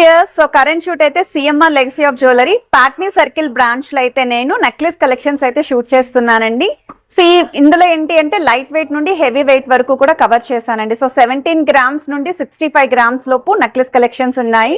Years so current shoot అయితే CMR legacy of jewellery Patny circle బ్రాంచ్లో అయితే నేను నెక్లెస్ కలెక్షన్స్ అయితే షూట్ చేస్తున్నానండి. సో ఇందులో ఏంటి అంటే లైట్ వెయిట్ నుండి హెవీ వెయిట్ వరకు కూడా కవర్ చేశానండి. సో సెవెంటీన్ గ్రామ్స్ నుండి సిక్స్టీ ఫైవ్ గ్రామ్స్ లోపు నెక్లెస్ కలెక్షన్స్ ఉన్నాయి.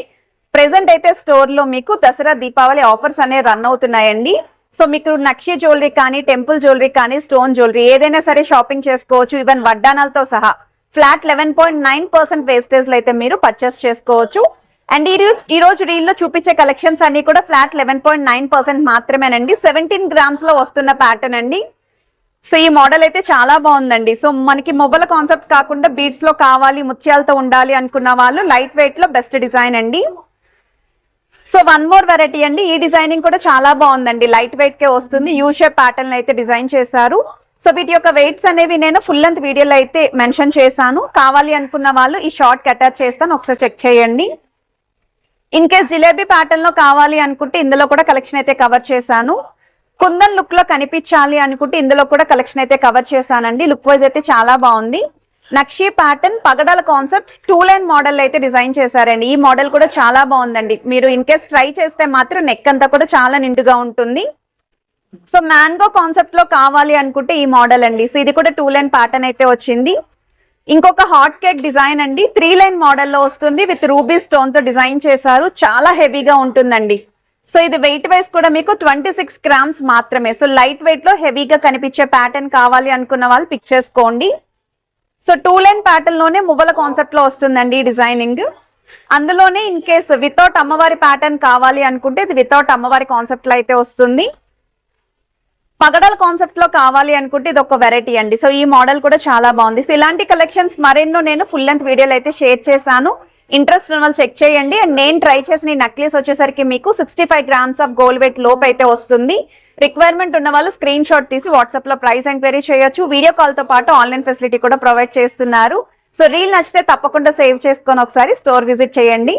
ప్రెసెంట్ అయితే స్టోర్లో మీకు దసరా దీపావళి ఆఫర్స్ అనేవి రన్ అవుతున్నాయండి. సో మీకు నక్షి జ్యువెలరీ కానీ టెంపుల్ జ్యువెలరీ కానీ స్టోన్ జ్యువెలరీ ఏదైనా సరే షాపింగ్ చేసుకోవచ్చు. ఈవెన్ వడ్డానాలతో సహా. Flat eleven point nine percent wastage అయితే మీరు పర్చేస్ చేసుకోవచ్చు. అండ్ ఈ ఈ రోజు రీల్లో చూపించే కలెక్షన్స్ అన్ని కూడా flat eleven point nine percent మాత్రమేనండి. సెవెంటీన్ గ్రామ్స్లో వస్తున్న ప్యాటర్న్ అండి. సో ఈ మోడల్ అయితే చాలా బాగుందండి. సో మనకి మొబైల్ కాన్సెప్ట్ కాకుండా బీడ్స్లో కావాలి ముత్యాలతో ఉండాలి అనుకున్న వాళ్ళు లైట్ వెయిట్లో బెస్ట్ డిజైన్ అండి. సో వన్ మోర్ వెరైటీ అండి. ఈ డిజైనింగ్ కూడా చాలా బాగుందండి. లైట్ వెయిట్ కే వస్తుంది. యూ షేప్ ప్యాటర్న్ అయితే డిజైన్ చేశారు. సో వీటి యొక్క వెయిట్స్ అనేవి నేను ఫుల్ లెంత్ వీడియోలో అయితే మెన్షన్ చేశాను. కావాలి అనుకున్న వాళ్ళు ఈ షార్ట్ అటాచ్ చేస్తాను. ఒకసారి చెక్ చేయండి. ఇన్ కేస్ జిలేబీ ప్యాటర్న్లో కావాలి అనుకుంటే ఇందులో కూడా కలెక్షన్ అయితే కవర్ చేశాను. కుందన్ లుక్లో కనిపించాలి అనుకుంటే ఇందులో కూడా కలెక్షన్ అయితే కవర్ చేశానండి. లుక్ వైజ్ అయితే చాలా బాగుంది. నక్షి ప్యాటర్న్ పగడాల కాన్సెప్ట్ టూ లైన్ మోడల్ అయితే డిజైన్ చేశారండి. ఈ మోడల్ కూడా చాలా బాగుందండి. మీరు ఇన్ కేస్ ట్రై చేస్తే మాత్రం నెక్ అంతా కూడా చాలా నిండుగా ఉంటుంది. సో మ్యాంగో కాన్సెప్ట్లో కావాలి అనుకుంటే ఈ మోడల్ అండి. సో ఇది కూడా టూ లైన్ ప్యాటర్న్ అయితే వచ్చింది. ఇంకొక హాట్ కేక్ డిజైన్ అండి. త్రీ లైన్ మోడల్లో వస్తుంది. విత్ రూబీ స్టోన్తో డిజైన్ చేశారు. చాలా హెవీగా ఉంటుందండి. సో ఇది వెయిట్ వైస్ కూడా మీకు ట్వంటీ సిక్స్ గ్రామ్స్ మాత్రమే. సో లైట్ వెయిట్లో హెవీగా కనిపించే ప్యాటర్న్ కావాలి అనుకున్న వాళ్ళు పిక్ చేసుకోండి. సో టూ లైన్ ప్యాటర్న్లోనే మువ్వల కాన్సెప్ట్లో వస్తుందండి డిజైనింగ్. అందులోనే ఇన్ కేస్ వితౌట్ అమ్మవారి ప్యాటర్న్ కావాలి అనుకుంటే ఇది వితౌట్ అమ్మవారి కాన్సెప్ట్లో అయితే వస్తుంది. పగడల కాన్సెప్ట్లో కావాలి అనుకుంటే ఇది ఒక వెరైటీ అండి. సో ఈ మోడల్ కూడా చాలా బాగుంది. సో ఇలాంటి కలెక్షన్స్ మరెన్నో నేను ఫుల్ లెంత్ వీడియోలు అయితే షేర్ చేశాను. ఇంట్రెస్ట్ ఉన్న వాళ్ళు చెక్ చేయండి. అండ్ నేను ట్రై చేసిన ఈ నెక్లెస్ వచ్చేసరికి మీకు sixty five grams of gold weight లోపు అయితే వస్తుంది. రిక్వైర్మెంట్ ఉన్న వాళ్ళు స్క్రీన్ షాట్ తీసి వాట్సాప్లో ప్రైస్ ఎంక్వైరీ చేయొచ్చు. వీడియో కాల్తో పాటు ఆన్లైన్ ఫెసిలిటీ కూడా ప్రొవైడ్ చేస్తున్నారు. సో రీల్ నచ్చితే తప్పకుండా సేవ్ చేసుకొని ఒకసారి స్టోర్ విజిట్ చేయండి.